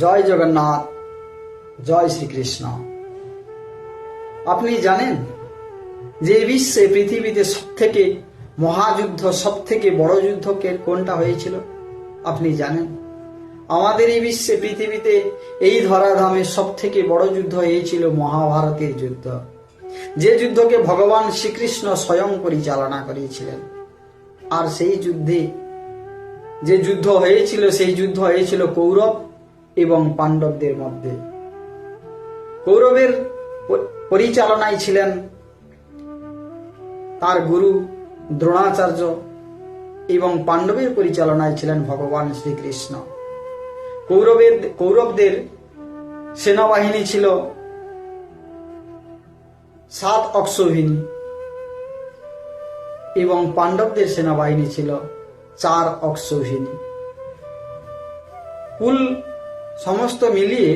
জয় জগন্নাথ, জয় শ্রীকৃষ্ণ। আপনি জানেন যে বিশ্বে, পৃথিবীতে সব থেকে মহাযুদ্ধ সব থেকে বড় যুদ্ধ কোনটা হয়েছিল? আপনি জানেন? আমাদের এই বিশ্বে, পৃথিবীতে এই ধরাধামে সব থেকে বড় যুদ্ধ হয়েছিল মহাভারতের যুদ্ধ। যে যুদ্ধকে ভগবান শ্রীকৃষ্ণ স্বয়ং পরিচালনা করেছিলেন। আর সেই যুদ্ধে যে যুদ্ধ হয়েছিল, সেই যুদ্ধ হয়েছিল কৌরব এবং পাণ্ডবদের মধ্যে। কৌরবের পরিচালনায় ছিলেন তার গুরু দ্রোণাচার্য এবং পাণ্ডবের পরিচালনায় ছিলেন ভগবান শ্রীকৃষ্ণ। কৌরবের, কৌরবদের সেনাবাহিনী ছিল সাত অক্ষৌহিনী এবং পাণ্ডবদের সেনাবাহিনী ছিল চার অক্ষৌহিনী কুল সমস্ত মিলিয়ে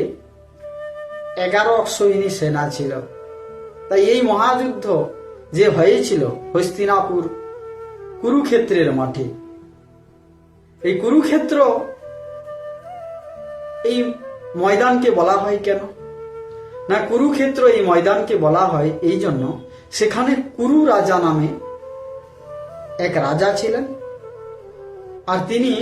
এগারো অক্ষৌহিনী সেনা ছিল। তাই এই মহাযুদ্ধ যে হয়েছিল হস্তিনাপুর কুরুক্ষেত্রের মাঠে, এই কুরুক্ষেত্র এই ময়দানকে বলা হয় কেন? না কুরুক্ষেত্র এই ময়দানকে বলা হয় এই জন্য সেখানে কুরু রাজা নামে এক রাজা ছিলেন। আর তিনি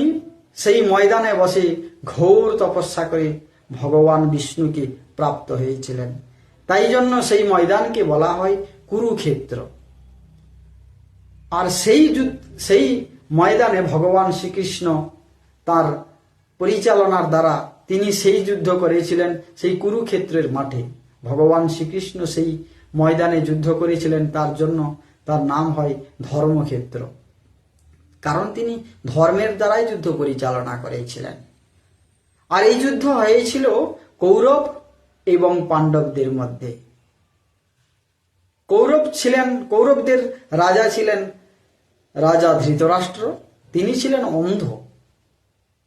সেই ময়দানে বসে ঘোর তপস্যা করে ভগবান বিষ্ণুকে প্রাপ্ত হয়েছিলেন। তাই জন্য সেই ময়দানকে বলা হয় কুরুক্ষেত্র। আর সেই সেই ময়দানে ভগবান শ্রীকৃষ্ণ তার পরিচালনার দ্বারা তিনি সেই যুদ্ধ করেছিলেন, সেই কুরুক্ষেত্রের মাঠে। ভগবান শ্রীকৃষ্ণ সেই ময়দানে যুদ্ধ করেছিলেন, তার জন্য তার নাম হয় ধর্মক্ষেত্র। কারণ তিনি ধর্মের দ্বারাই যুদ্ধ পরিচালনা করেছিলেন। আর এই যুদ্ধ হয়েছিল কৌরব এবং পাণ্ডবদের মধ্যে। কৌরব ছিলেন, কৌরবদের রাজা ছিলেন রাজা ধৃতরাষ্ট্র, তিনি ছিলেন অন্ধ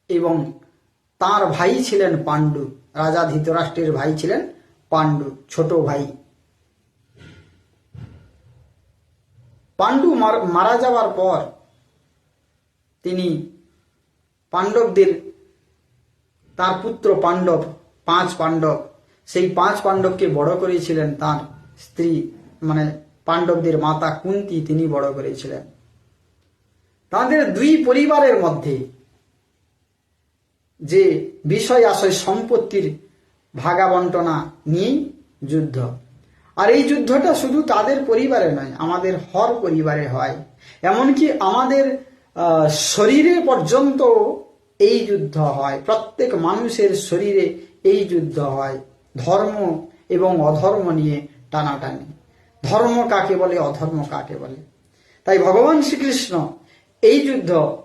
এবং তার ভাই ছিলেন পাণ্ডু, রাজা ধৃতরাষ্ট্রের ভাই ছিলেন পাণ্ডু, ছোট ভাই। পাণ্ডু মার- যাওয়ার পর তিনি পাণ্ডবদের তার পুত্র পাণ্ডব, পাঁচ পাণ্ডব। সেই পাঁচ পাণ্ডবকে বড় করেছিলেন তার স্ত্রী মানে পাণ্ডবদের মাতা কুন্তি, তিনি বড় করেছিলেন। তাদের দুই পরিবারের মধ্যে যে বিষয় আশয় সম্পত্তির ভাগাবন্টনা নিয়েই যুদ্ধ। আর এই যুদ্ধটা শুধু তাদের পরিবারে নয়, আমাদের হর পরিবারে হয়। এমনকি আমাদের শরীরে পর্যন্ত এই যুদ্ধ হয়। প্রত্যেক মানুষের শরীরে এই যুদ্ধ হয়। ধর্ম এবং অধর্ম নিয়ে টানাটানি। ধর্ম কাকে বলে, অধর্ম কাকে বলে? তাই ভগবান শ্রীকৃষ্ণ এই যুদ্ধ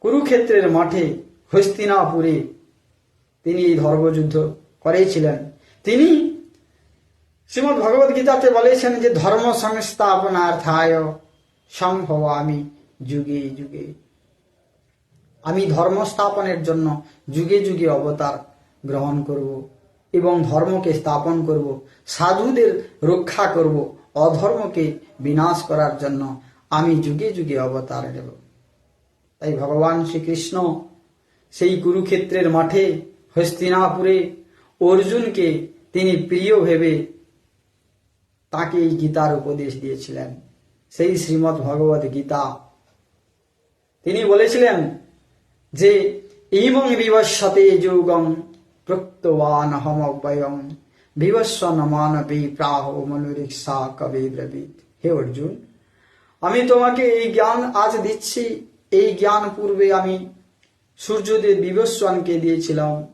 কুরুক্ষেত্রের মাঠে হস্তিনাপুরে তিনি এই ধর্মযুদ্ধ করেছিলেন। তিনি শ্রীমদ ভগবত গীতাতে বলেছেন যে, ধর্ম সংস্থাপনার্থায় সম্ভবামি যুগে যুগে। আমি ধর্ম স্থাপনের জন্য যুগে যুগে অবতার গ্রহণ করব এবং ধর্মকে স্থাপন করব, সাধুদের রক্ষা করব, অধর্মকে বিনাশ করার জন্য আমি যুগে যুগে অবতার নেব। তাই ভগবান শ্রীকৃষ্ণ সেই কুরুক্ষেত্রের মাঠে, হস্তিনাপুরে অর্জুনকে তিনি প্রিয় ভেবে তাকে এই গীতার উপদেশ দিয়েছিলেন। সেই শ্রীমৎ ভগবত গীতা। তিনি বলেছিলেন যে ইমং বিবস্বতে যুগং প্রক্তবান হমব্যয়ং বিবস্বন মানবী প্রাহ মনুরিক্সা কবি ব্রবীত। হে অর্জুন, আমি তোমাকে এই জ্ঞান আজ দিচ্ছি। এই জ্ঞান পূর্বে আমি সূর্যদেব বিবস্বানকে দিয়েছিলাম।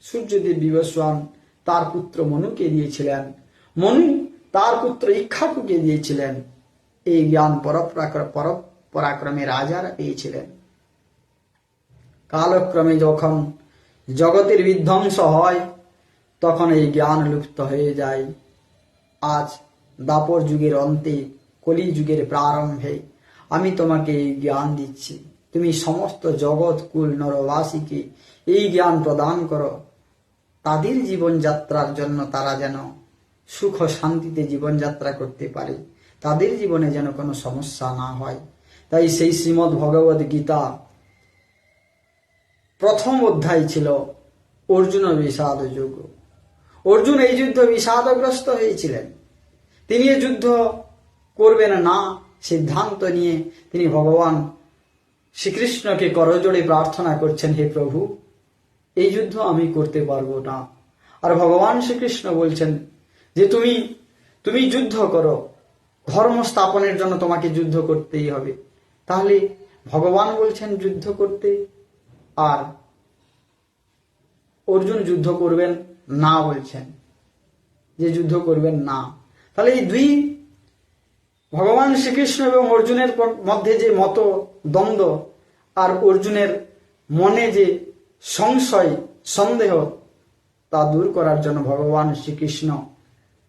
সূর্যদেব বিবস্বান তার পুত্র মনুকে দিয়েছিলেন। মনু তার পুত্র ইক্ষাকুকে দিয়েছিলেন। এই জ্ঞান পরপরাক্র- পর- পরাক্রমে রাজারা পেয়েছিলেন। কালক্রমে যখন জগতের বিধ্বংস হয়, তখন এই জ্ঞান লুপ্ত হয়ে যায়। আজ দাপর যুগের অন্তে কলি যুগের প্রারম্ভে আমি তোমাকে এই জ্ঞান দিচ্ছি। তুমি সমস্ত জগৎ, কুল, নরবাসীকে এই জ্ঞান প্রদান করো। তাদের জীবনযাত্রার জন্য তারা যেন সুখ শান্তিতে জীবনযাত্রা করতে পারে। তাদের জীবনে যেন কোনো সমস্যা না হয়। তাই সেই শ্রীমদ্ ভগবত গীতা প্রথম অধ্যায় ছিল অর্জুন বিষাদ যোগ। অর্জুন এই যুদ্ধ বিষাদগ্রস্ত হয়েছিলেন। তিনি এ যুদ্ধ করবেন না, সিদ্ধান্ত নিয়ে তিনি ভগবান শ্রীকৃষ্ণকে করজোড়ে প্রার্থনা করছেন, হে প্রভু, এই যুদ্ধ আমি করতে পারব না। আর ভগবান শ্রীকৃষ্ণ বলছেন যে তুমি তুমি যুদ্ধ করো, ধর্ম স্থাপনের জন্য তোমাকে যুদ্ধ করতেই হবে। তাহলে ভগবান বলছেন যুদ্ধ করতে আর অর্জুন যুদ্ধ করবেন না বলছেন। যে যুদ্ধ করবেন না। তাহলে এই দুই ভগবান শ্রীকৃষ্ণ এবং অর্জুনের মধ্যে যে মত দ্বন্দ্ব আর অর্জুনের মনে যে সংশয়, সন্দেহ, তা দূর করার জন্য ভগবান শ্রীকৃষ্ণ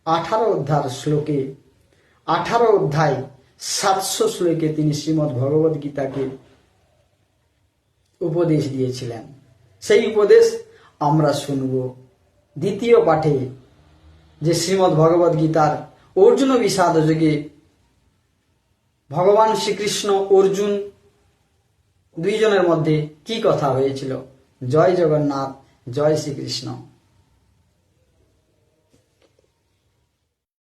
আঠারো অধ্যায় শ্লোকে, আঠারো অধ্যায় সাতশো শ্লোকে তিনি শ্রীমৎ ভগবদ গীতাকে উপদেশ দিয়েছিলেন। সেই উপদেশ আমরা শুনব। দ্বিতীয় পাঠে যে শ্রীমৎ ভগবদ গীতার অর্জুন বিষাদ যোগে ভগবান শ্রীকৃষ্ণ, অর্জুন দুইজনের মধ্যে কি কথা হয়েছিল? জয় জগন্নাথ, জয় শ্রীকৃষ্ণ।